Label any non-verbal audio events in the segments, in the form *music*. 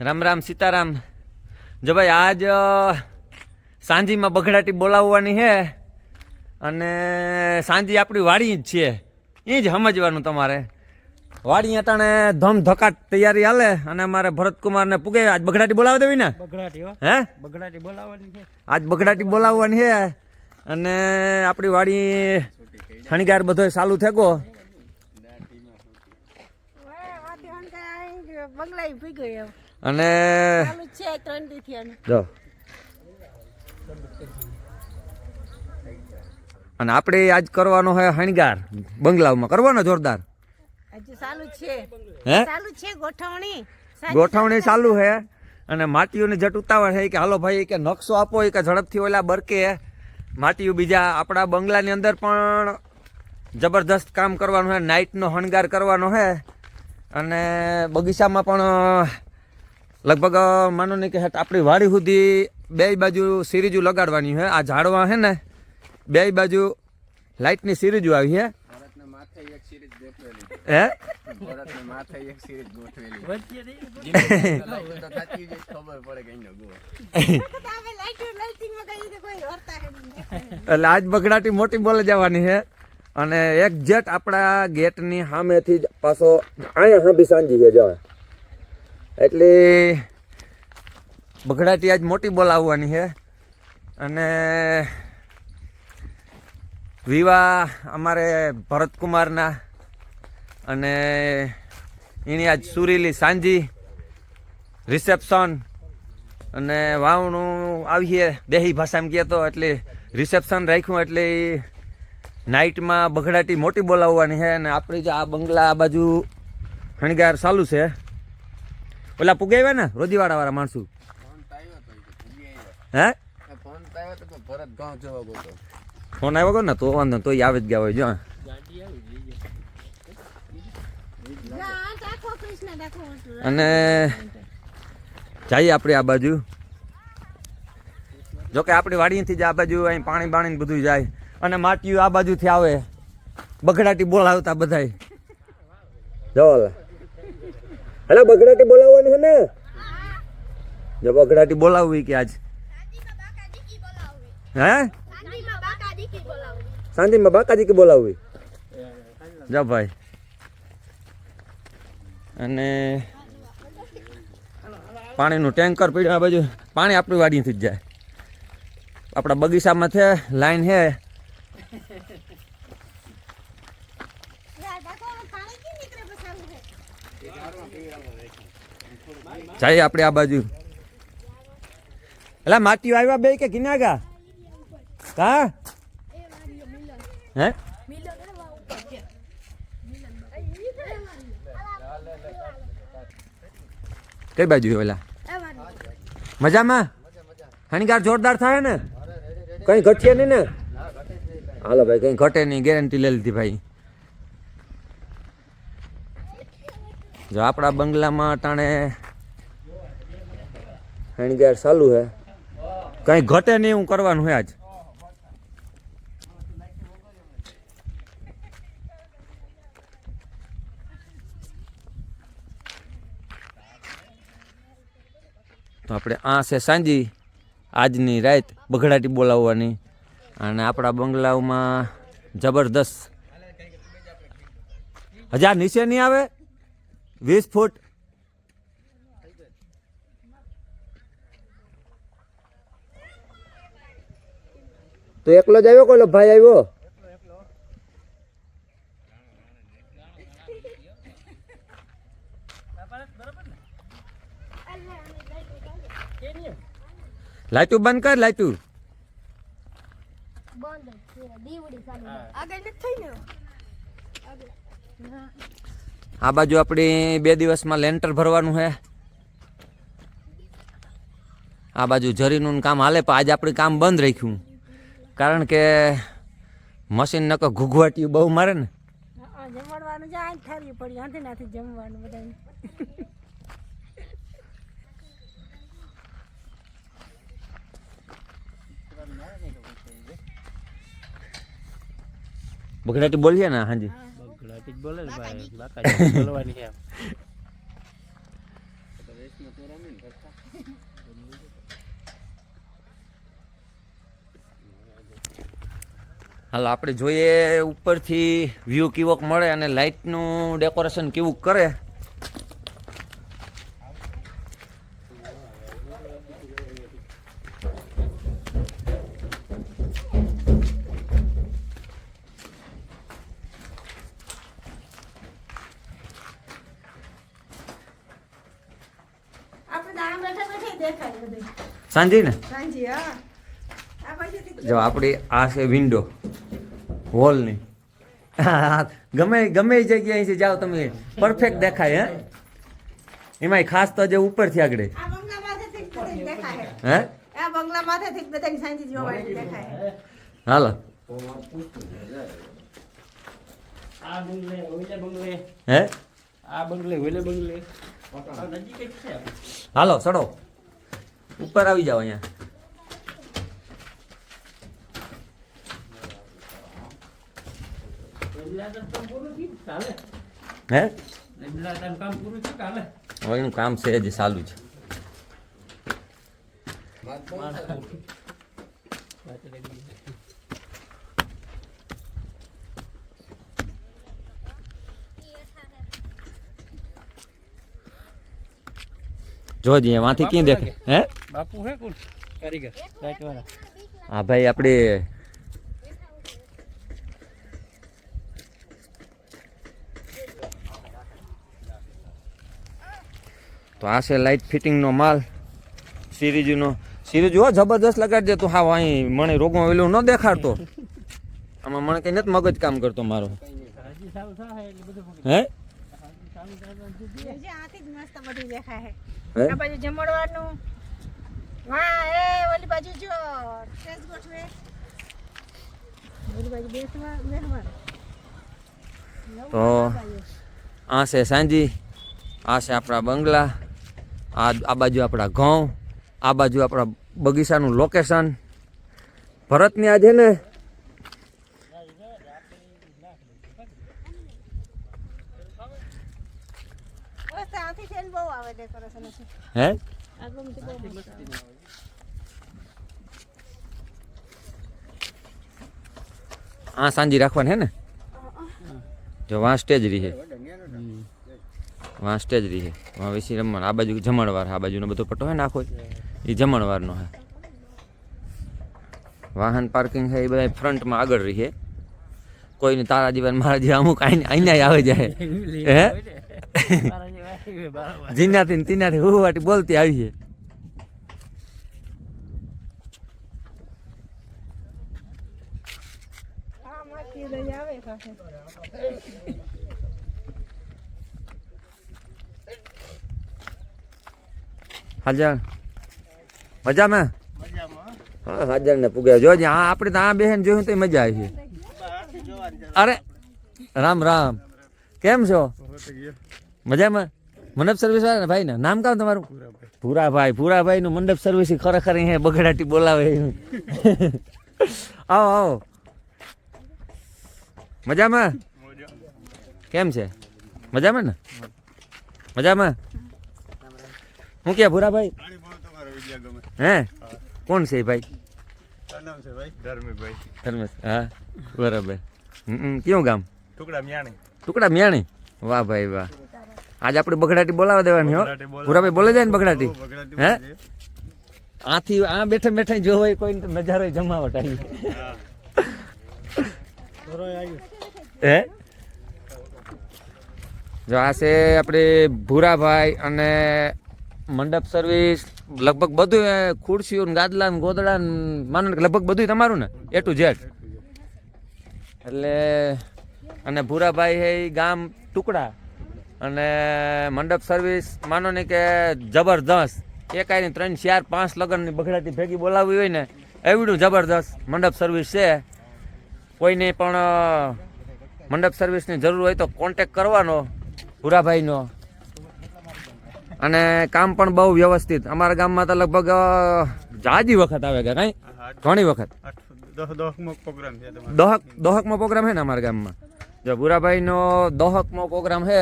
રામ રામ સીતારામ. જો ભાઈ આજ સાંજીમાં બઘડાટી બોલાવવાની છે અને સાંજી આપણી વાડી જ છે. એ જ સમજવાનું તમારે. વાડી અટાણે ધમ ધકાટ તૈયારી હાલે અને અમારે ભરતકુમારને પૂગે આજ બઘડાટી બોલાવી દેવી ને? હે. બઘડાટી બોલાવવાની છે. આજ બઘડાટી બોલાવવાની છે અને આપણી વાડી શણગાર બધો ચાલુ થેકો. બંગલા ગયો અને જ અને આપણે આજ કરવાનો છે હણગાર બંગલામાં કરવાનો જોરદાર. હે? છે ગોઠવણી. ગોઠવણી ચાલુ છે. અને માટીઓની જટ ઉતાવળ છે કે હાલો ભાઈ કે નકશો આપો કે ઝડપથી ઓલા બરકે માટીઓ બીજા આપણા બંગલાની અંદર પણ જબરદસ્ત કામ કરવાનું છે નાઇટનો હણગાર કરવાનો છે અને બગીચામાં પણ લગભગ માનો નહીં કે આપણી વાડી સુધી બે બાજુ સિરીજુ લગાડવાની છે આ ઝાડવા છે ને બે બાજુ લાઇટની સિરીજુ આવી છે હે. એટલે આજ બગડાટી મોટી બોલે જવાની છે અને એક જેટ આપણા ગેટની સામેથી જ પાછો અહીંયા હાંભી સાંજી છે જો એટલે બગડાટી આજ મોટી બોલાવવાની છે. અને વિવાહ અમારે ભરતકુમારના અને એની આજ સુરીલી સાંજી, રિસેપ્શન અને વાવણું આવીએ દેહી ભાષામાં કહેતો એટલે રિસેપ્શન રાખ્યું એટલે નાઇટમાં બગડાટી મોટી બોલાવવાની છે અને આપણી જે આ બંગલા આ બાજુ શણગાર ચાલુ છે. ઓલા પુગાવ્યા ને રોદીવાડા વાળા માણસો? હે? ફોન આવ્યો ને તો વાંધો તો આવે જ ગયા હોય જો. અને જઈએ આપણે આ બાજુ. જોકે આપણી વાડીથી જ આ બાજુ અહીં પાણી બાણી બધું જાય. અને માટીઓ આ બાજુથી આવે. બગડાટી બોલાવતા બધાય. જો હેલો બગડાટી બોલાવવાની છે ને? જો બગડાટી બોલાવવી કે આજ? હે? શાંતિમાં બાકાજી કે બોલાવવી? જો ભાઈ. અને પાણીનું ટેન્કર પીડ્યું આ બાજુ. પાણી આપણી વાડીથી જ જાય. આપણા બગીચામાં છે, લાઈન છે યાર, દાખવામાં પાણી કેમ નીકળે પછી આવું છે? જઈએ આપણે આ બાજુ. એટલે માટી આવ્યા બે કે કિનાગા? કા? હે? કઈ બાજુ ઓલા મજામાં? હણીગાર જોરદાર થાય ને? કઈ ઘટશે નહીં ને? હાલો ભાઈ, કઈ ઘટે નહીં, ગેરંટી લઈ લીધી ભાઈ. જો આપણા બંગલામાં અટાણે શણગાર ચાલુ હે. કઈ ઘટે નહીં હું કરવાનું હે આજ. તો આપણે આ છે સાંજી. આજની રાત બઘડાટી બોલાવવાની અને આપણા બંગલાઓમાં જબરદસ્ત. હજાર નીચે નહીં આવે? વીસ ફૂટ તો એકલો જ આવ્યો કોલો ભાઈ આવ્યો? લાઈટું બંધ કર લાઈટું. આ બાજુ આપણી બે દિવસમાં લેન્ટર ભરવાનું છે આ બાજુ જરીનું કામ હાલે પણ આજે આપણે કામ બંધ રાખ્યું. કારણ કે મશીન નકો ઘૂઘવાટિયું બહુ મારે ને. હા, જમવાનું જાય ઠારી પડી હાથે નાથી જમવાનું બધાને. બગડાટી બોલીએ ને હાજી? બગડાટી જ બોલે ને ભાઈ બાકાજી બોલવાની છે હાલ આપણે જોઈએ ઉપરથી વ્યૂ કેવોક મળે અને લાઇટનું ડેકોરેશન કેવું કરે. સાંજી ને? જો આપણી આ છે વિન્ડો હોલની. ગમે ગમે એ જગ્યાએથી જાઓ તમે પરફેક્ટ દેખાય હે? એમાંય ખાસ તો જે ઉપરથી આગળ. હે? હાલો. આ બંગલે ઓલે બંગલે. હે? હાલો ચડો. ઉપર આવી જાઓ અહીંયા રેગ્યુલેટર કામ પૂરું થયું ચાલે હે? હવે એનું કામ છે હજી ચાલુ છે. જોજી એમાંથી ક્યાં દેખે હે? બાપુ હે કોણ? કારીગર. હા ભાઈ આપણે તો આ છે લાઇટ ફિટિંગનો માલ. સિરીજનો સિરીજ હો જબરદસ્ત લગાડી દે તું. હા અહીં મને રોગમાં વેલું ન દેખાડતો. આમાં મને કંઈ નથી મગજ કામ કરતો મારો. હે? તો આ છે સાંજી, આ છે આપણા બંગલા. આ આ બાજુ આપણા ઘઉં આ બાજુ આપણા બગીચાનું લોકેશન ભરતની આ છે ને હે. આ સાંજી રાખવાની હે ને? જો વાં સ્ટેજ રહી છે વાં સ્ટેજ રહી. છે વાં વેસી રમવાનું. આ બાજુ જમણવાર આ બાજુનો બધો પટ્ટો હોય ને એ જમણવારનો હે. વાહન પાર્કિંગ છે એ બધા ફ્રન્ટમાં આગળ રહી છે કોઈને તારા જીવન મારા જીવન અમુક અહીંયા આવે જાય. હે? જીનાથી ને તીનાથી હુવાટી બોલતી આવી છે આવે હાજર. મજામાં? હા હાજર ને પૂગ્યા જોજે હા આપણે તો આ બેહેન જોયું તો મજા આવી છે અરે, રામ રામ. કેમ છો? મજામાં? મંડપ સર્વિસ વાળા ને ભાઈ ને નામ કામ તમારું? ભૂરાભાઈ. ભૂરાભાઈ નું મંડપ સર્વિસ ખરેખર અહીંયા બગડાટી બોલાવે. આવો આવો. મજામાં? કેમ છે? મજામાં ને? મજામાં? હું ક્યાં ભૂરાભાઈ? હે? કોણ છે ભાઈ? ધર્મેશ. હા બરાબર. કયું ગામ? ટુકડા મ્યાણી. ટુકડા મિયાણી? વાહ ભાઈ વાહ. આજે આપણે બગડાટી બોલાવા દેવાની હો. ભૂરાભાઈ બોલે જાય ને બગડાટી? હે? આથી આ બેઠા બેઠા જો હોય કોઈ નજારો જમાવટ આવી. હે. જો આ છે આપણે ભૂરાભાઈ અને મંડપ સર્વિસ લગભગ બધું ખુરશીઓ ગાદલા ગોદડા માનો કે લગભગ બધું તમારું ને? એ ટુ ઝેડ એટલે અને ભૂરાભાઈ હે ગામ ટુકડા. અને મંડપ સર્વિસ માનો ને કે જબરદસ્ત એક આઈને ત્રણ, ચાર, પાંચ લગ્નની બગડાતી ભેગી બોલાવી હોય ને, એવડું જબરદસ્ત મંડપ સર્વિસ છે. કોઈને પણ મંડપ સર્વિસની જરૂર હોય તો કોન્ટેક કરવાનો ભૂરાભાઈનો. અને કામ પણ બહુ વ્યવસ્થિત. અમારા ગામમાં તો લગભગ જાજી વખત આવે કે કઈ ઘણી વખત. દોહક દોહકમો પ્રોગ્રામ છે ને અમારા ગામમાં? જો ભૂરાભાઈનો દોહકમો પ્રોગ્રામ છે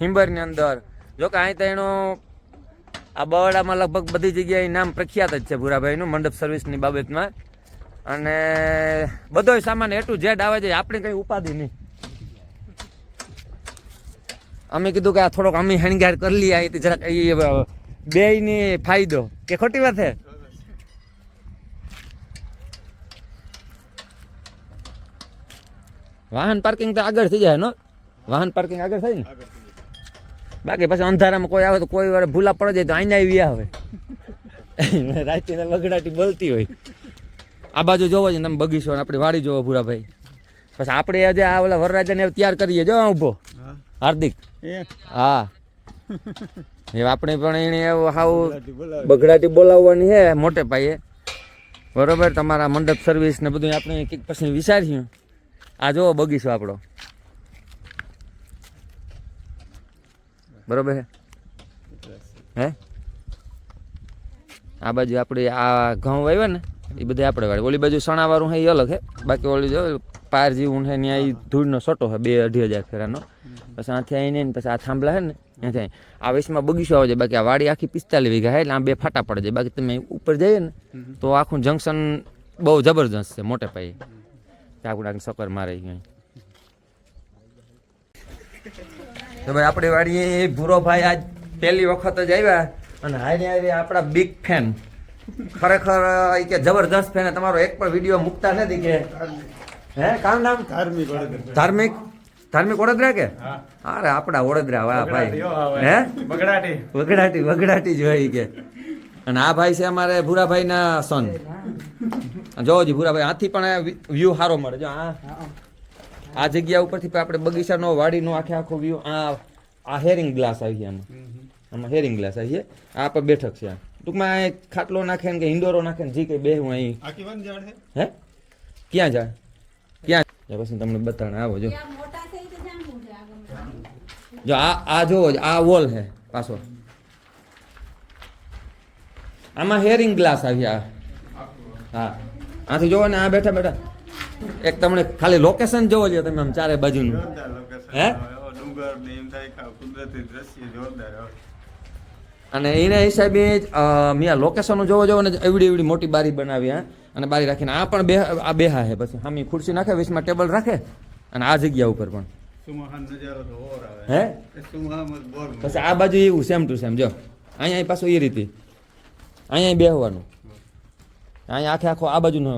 હિંબરની અંદર. જો કે અહીં તો એનો આ બરોડામાં લગભગ બધી જગ્યાએ નામ પ્રખ્યાત જ છે ભૂરાભાઈનું મંડપ સર્વિસની બાબતમાં. અને બધોય સામાન એ ટુ ઝેડ આવે છે આપણે કંઈ ઉપાધિ નહીં. અમે કીધું કે આ થોડોક અમે હણગાર કરી લઈએ અહીંથી જરાક એ બેયની ફાયદો. કે ખોટી વાત છે વાહન પાર્કિંગ તો આગળ થઈ જાય, નો? વાહન પાર્કિંગ આગળ થાય ને? બાકી પછી અંધારામાં કોઈ આવે તો કોઈ વાર ભૂલા પડી જાય તો અહીંયા આવી આવે રાતે વગડાટી બોલતી હોય. આ બાજુ જોવો છે તમે બગીચો આપણી વાડી જોવો ભૂરાભાઈ. પછી આપણે આજે આ ઓલા વરરાજાને તૈયાર કરીએ. જો ઊભો. હાર્દિક? હા. એ આપણે પણ એને એવું હાવ બગડાટી બોલાવવાની છે મોટે પાયે. બરોબર તમારા મંડપ સર્વિસ ને બધું આપણે કંઈક પછી વિચાર્યું આ જુઓ બગીચો આપણો. બરોબર હે? આ બાજુ આપણે આ ઘઉં વાવ્યા ને એ બધે આપણે વાળી ઓલી બાજુ સણાવાળું હે એ અલગ હે. બાકી ઓલી જો પાર જેવું છે ને અહીં ધૂળનો સોટો છે બે અઢી હજાર ફેરાનો. પછી આથી આવીને ને પછી આ થાંભલા છે ને ત્યાંથી આ વેસમાં બગીચો આવે છે બાકી આ વાડી આખી પિસ્તાલીસ વીઘા છે એટલે આ બે ફાટા પડે છે. બાકી તમે ઉપર જઈએ ને તો આખું જંકશન બહુ જબરજસ્ત છે મોટે પાયે. ચાકુડાની સકર મારે અહીં. તો ભાઈ આપણી વાડીએ ભૂરો ભાઈ આજ પહેલી વખત જ આવ્યા અને હારે હારે આપણા બિગ ફેન ખરેખર કે જબરજસ્ત ફેન તમારો એક પણ વીડિયો મૂકતા નથી કે હે કામ નામ? ધાર્મિક ધાર્મિક? ધાર્મિક વડોદરા કે? હા. અરે આપણા વડોદરા વાહ ભાઈ. હે? વગડાટી. વગડાટી વગડાટી જોઈ કે. અને આ ભાઈ છે અમારે ભૂરાભાઈના સન જોવો જી ભૂરાભાઈ આથી પણ વ્યૂ સારો મળે. જો આ આ જગ્યા ઉપરથી પણ આપણે બગીચાનો વાડીનો આખે આખો વ્યૂ આ આ હેરિંગ ગ્લાસ આવી છે આમાં. આમાં હેરિંગ ગ્લાસ આવી છે. આ પર બેઠક છે આ. ટૂંકમાં ખાટલો નાખે ને કે ઇન્ડોરો નાખે ને જી બે બેહું અહીં. આખી વન ઝાડ છે? હે? ક્યાં જાય પછી તમને બતાડે. આવો જો. જો આ આ જોવો આ વોલ હે પાછો. આમાં હેરિંગ ગ્લાસ આવ્યા હા. આથી જોવો ને આ બેઠા બેઠા. એક તમને ખાલી લોકેશન જોવો જોઈએ તમે આમ ચારે બાજુનું. હે? ડુંગર ને એમ થાય કુદરતી દ્રશ્ય જોરદાર. અને એના હિસાબે મિયા મેં લોકેશન જોવો જોવો ને એવડી એવડી મોટી બારી બનાવી હા. અને બારી રાખીને આ પણ બે આ બેહા છે પછી. સામે ખુરશી નાખે વીસમાં ટેબલ રાખે અને આ જગ્યા ઉપર પણ. હે? પછી આ બાજુ એવું સેમ ટુ સેમ જો અહીંયા પાછું એ રીતે. અહીંયા બેહવાનું. અહીંયા આખે આખો આ બાજુનો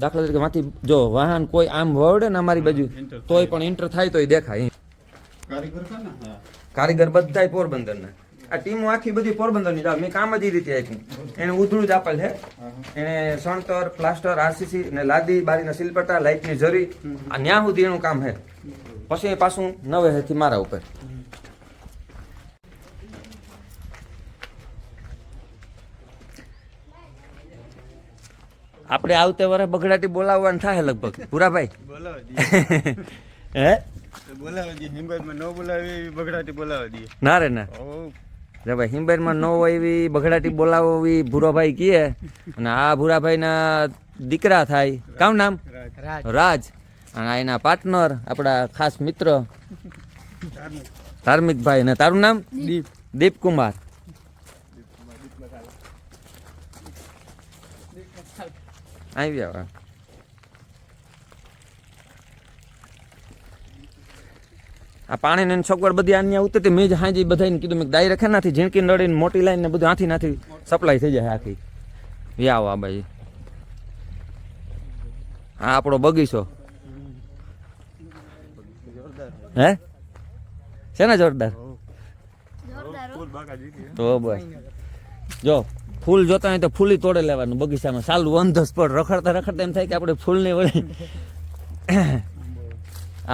દાખલા તરીકે માંથી જો વાહન કોઈ આમ વળે ને અમારી બાજુ તોય પણ એન્ટર થાય તોય દેખાય કારીગર બધા પોરબંદર ને આ ટીમો આખી બધી પોરબંદરની જ. મેં કામ જ એ રીતે આપ્યું. એને ઉધળું જ આપેલ છે. એને સણતર પ્લાસ્ટર આરસીસી ને લાદી બારીના સિલપટા લાઇટની જરી. આ ન્યા સુધી એનું કામ છે. પછી એ પાછું નવે હેથી મારા ઉપર. આપણે આવતે વરે બગડાટી બોલાવવાનું થાય લગભગ. પૂરા ભાઈ દઈએ. *laughs* હે? બોલાવે દઈએ. હિંમતમાં ન બોલાવે બગડાટી બોલાવે દઈએ. ના રે ના. જો ભાઈ હિંબેરમાં ન હોય એવી બગડાટી બોલાવવી ભૂરાભાઈ કીએ અને આ ભૂરાભાઈના દીકરા થાય. કામ નામ? રાજ. અને એના પાર્ટનર આપણા ખાસ મિત્ર ધાર્મિકભાઈ. અને તારું નામ? દીપ. દીપ કુમાર આવી આ પાણીની સગવડ બધી આની ઉતરતી. મેં જ હાજી બધાને કીધું, મેં દાઈ રખે નાથી ઝીણકી નડીને મોટી લાઈન ને બધું આથી નાથી સપ્લાય થઈ જાય આખી વ્યાવ આ ભાઈ હા આપણો બગીચો. હે? છે ને જોરદાર? તો બસ. જો, ફૂલ જોતા હોય તો ફૂલી તોડે લેવાનું બગીચામાં. સાલું ઓન ધ રખડતા રખડતા એમ થાય કે આપણે ફૂલની વળી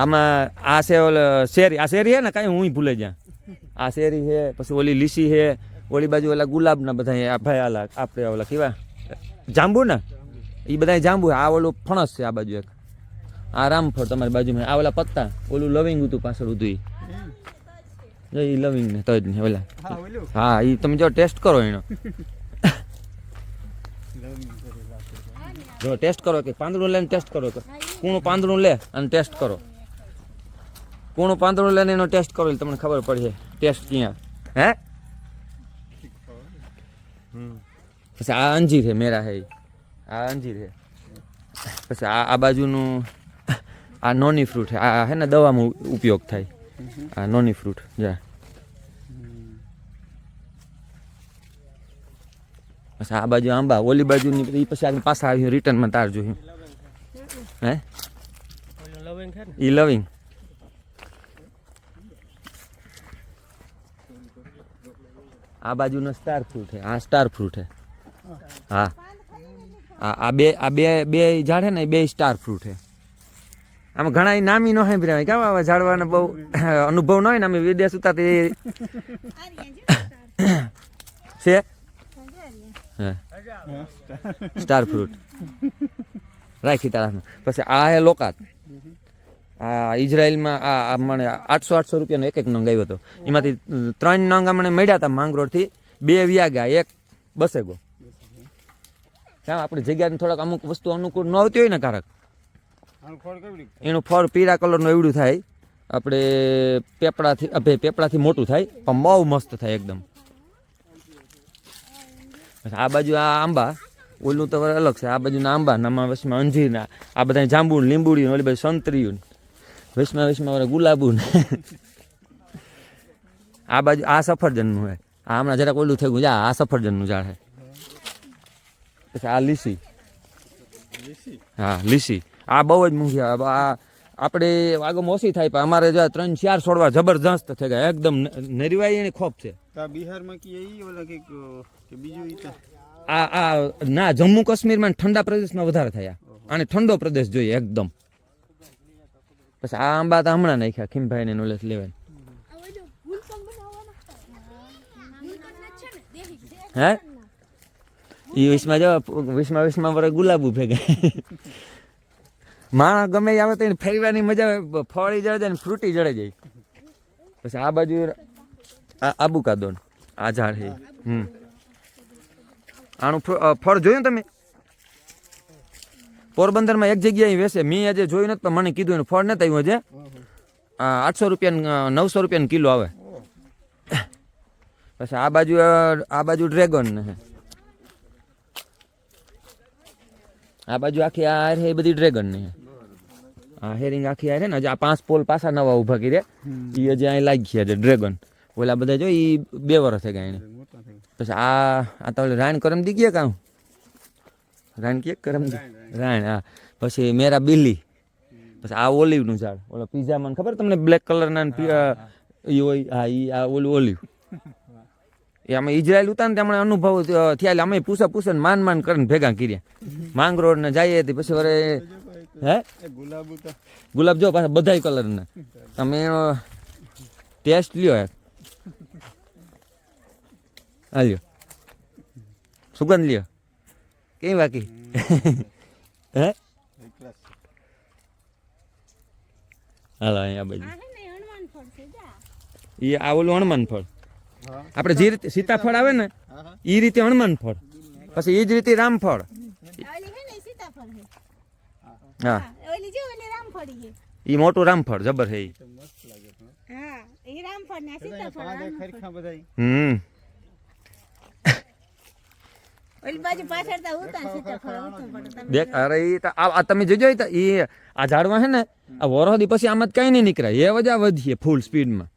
આમાં આ છે ઓલો શેરી. આ શેરી હે ને કાંઈ હું ભૂલે જ્યાં આ શેરી છે પછી ઓલી લીસી છે ઓલી બાજુ ઓલા ગુલાબના બધા આ ભાઈ આલા આપણે ઓલા કેવા? જાંબુ ને? એ બધા જાંબુ આ ઓલું ફણસ છે આ બાજુ એક. આ રામફળ તમારી બાજુમાં આ ઓલા પત્તા ઓલું લવિંગ હતું પાછળ હતું એ ઈ લવિંગ ને તજ ને ઓલા. હા એ તમે જો ટેસ્ટ કરો એનો. જો ટેસ્ટ કરો કે પાંદડું લઈને ટેસ્ટ કરો કે. કૂણું પાંદડું લે અને ટેસ્ટ કરો. કૂણું પાંદડું લઈને એનો ટેસ્ટ કરો એટલે તમને ખબર પડશે. ટેસ્ટ ક્યાં? હે? પછી આ અંજીર છે મેરા હે આ અંજીર છે. પછી આ આ બાજુનું આ નોની ફ્રૂટ છે. આ હે ને દવામાં ઉપયોગ થાય. આ નોની ફ્રૂટ જા. પછી આ બાજુ આંબા ઓલી બાજુની પછી આગળ પાછા આવ્યું રિટર્નમાં તાર જોયું હે? લવિંગ છે ને? ઈ લવિંગ. આ બાજુનો સ્ટાર ફ્રૂટ છે. આ સ્ટાર ફ્રૂટ છે. હા. આ આ બે આ બે બે ઝાડ છે ને બે સ્ટાર ફ્રૂટ છે. આમાં ઘણા નામી ન સાંભળ્યા હોય. કેમ આવા ઝાડવાનો બહુ *coughs* અનુભવ ન હોય ને અમે વિદેશ ઉતા તે *coughs* છે? હા. સ્ટાર ફ્રૂટ રાખી તારા પછી આ હે લોકાત. આ ઇઝરાયલમાં આ મને આઠસો આઠસો રૂપિયાનો એક એક નંગ આવ્યો હતો. એમાંથી ત્રણ નંગ અમને મળ્યા હતા માંગરોળથી. બે વ્યાગા એક બસે ગો કેમ આપણી જગ્યાને થોડાક અમુક વસ્તુ અનુકૂળ ન આવતી હોય ને કારક. એનું ફળ પીળા કલરનું એવડું થાય. આપણે પેપડાથી, અભે પેપડાથી મોટું થાય, પણ બહુ મસ્ત થાય એકદમ. આ બાજુ આ આંબા, ઓલું તો અલગ છે. આ બાજુના આંબા નામાં વસમાં અંજીરના, આ બધા જાંબુ લીંબુડી ઓલી બાજુ સંતરીયું ને વચમાં વચમાં ગુલાબુ ને આ બાજુ આ સફરજનનું હે. આ હમણાં જરાક ઓલું થઈ ગયું જા આ સફરજનનું ઝાડ છે પછી આ લીસી. હા લીસી. આ બહુ જ મૂંઘી. આ આપણે આગમ ઓછી થાય પણ અમારે જો ત્રણ ચાર છોડવા જબરજસ્ત થઈ ગયા એકદમ નરીવાઈ એની ખોપ છે. બિહારમાં કી બીજું ઈ આ આ ના જમ્મુ કાશ્મીરમાં ઠંડા પ્રદેશમાં વધારે થયા. અને ઠંડો પ્રદેશ જોઈએ એકદમ. પછી આ આંબા તો હમણાં નાખ્યા ખીમભાઈ ને નોલેજ લેવાય હે? એ વીસમાં જો, વીસમાં વીસમાં વરે ગુલાબુ ભેગા. માણસ ગમે આવે તો એને ફેરવાની મજા આવે ફળી જડે જાય ને ફ્રૂટી જડે જાય. પછી આ બાજુ આબુ કાદોન આ ઝાડ છે હમ. આનું ફળ જોયું તમે? પોરબંદરમાં એક જગ્યાએ વેસે મેં આજે જોયું નથી પણ મને કીધું એનું ફળ નથી આવ્યું હજે. આ આઠસો રૂપિયા નવસો રૂપિયાનો કિલો આવે. પછી આ બાજુ આ બાજુ ડ્રેગન ને આ બાજુ આખી આ એ બધી ડ્રેગન ને આ હેરિંગ આખી આ છે ને આ પાંચ પોલ પાછા નવા ઊભા કર્યા. એ હજી અહીં લાગી ગયા છે ડ્રેગન ઓલા બધા જો એ બે વર્ષ થઈ ગયા એને. પછી આ આ તો રાણ કરમ દી ગયા કાં? રાણ કે કરમજી રાણ હા. પછી મેરા બિલ્લી પછી આ ઓલિવનું ઝાડ. ઓલો પીઝામાં મને ખબર તમને બ્લેક કલરના અ, હોય? હા એ આ ઓલું ઓલિવ. એ અમે ઇઝરાયલ ઉતા ને ત્યાં અનુભવ થયા અમે પૂછા પૂછે ને માન માન કરીને ભેગા કર્યા. માંગરોળ ને જઈએ હતી પછી વરે હે? ગુલાબ ગુલાબ જો પાછા બધાય કલરના તમે એનો ટેસ્ટ લ્યો એક. હા લ્યો. સુગંધ લ્યો. કેવી બાકી? હે? હાલો અહીંયા બાજુ. આ હે ને હનુમાન ફળ છે જા. એ આ ઓલું હનુમાન ફળ આપણે જે રીતે સીતાફળ આવે ને એ રીતે હનુમાન ફળ. પછી એ જ રીતે રામફળ હે ને સીતાફળ હે. હા. હા ઓલી જો ઓલી રામફળી હે. એ મોટું રામફળ જબર છે ઈ. તો મસ્ત લાગે પણ હા એ રામફળ ને આ બધા સીતાફળ પાદે રામફળ. ખરખા બધાય હમ ઓલી બાજુ પાછળ તો ઉતા સીતાફળ ઉતું પડે. તમે દેખ અરે ઈ તો આ આ તમે જોજો ઈ તો ઈ આ ઝાડમાં છે ને આ વરસથી પછી આમાં કઈ નહીં નીકળે એ વજા વધીએ ફૂલ સ્પીડમાં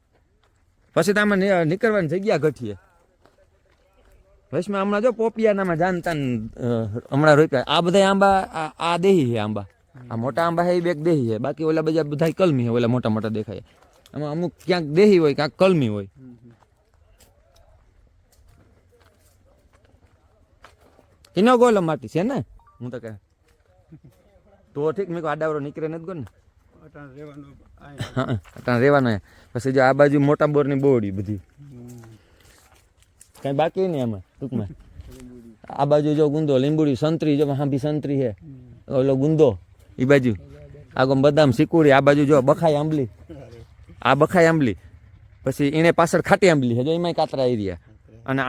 પછી તો આમાં ની- નીકળવાની જગ્યા ઘટીએ. વચમાં હમણાં જો પોપિયાનામાં જાણતા ને, અ, હમણાં રોપ્યા. આ બધા આંબા આ- આ દેહી છે આંબા. આ મોટા આંબા છે એ બેક દેહી છે બાકી ઓલા બધા બધા કલમી છે ઓલા મોટા મોટા દેખાય. આમાં અમુક ક્યાંક દેહી હોય ક્યાંક કલમી હોય. એનો ગોલો માટી છે ને? હું તો કે તો ઠીક મેં આડાવરો નીકળે નથી ગયો ને અટાણ રહેવાનું હા પછી જો આ બાજુ મોટા બોરની બોડી બધી. કઈ બાકી નહીં એમાં ટૂંકમાં. આ બાજુ જો ગુંદો લીંબુડી સંતરી જો હાંભી સંતરી છે. ઓલો ગુંદો એ બાજુ. આગો બદામ સિકુડી આ બાજુ જો બખાઈ આંબલી. આ બખાઈ આંબલી. પછી એને પાછળ ખાટી આંબલી છે જો એમાંય કાતરા એરિયા અને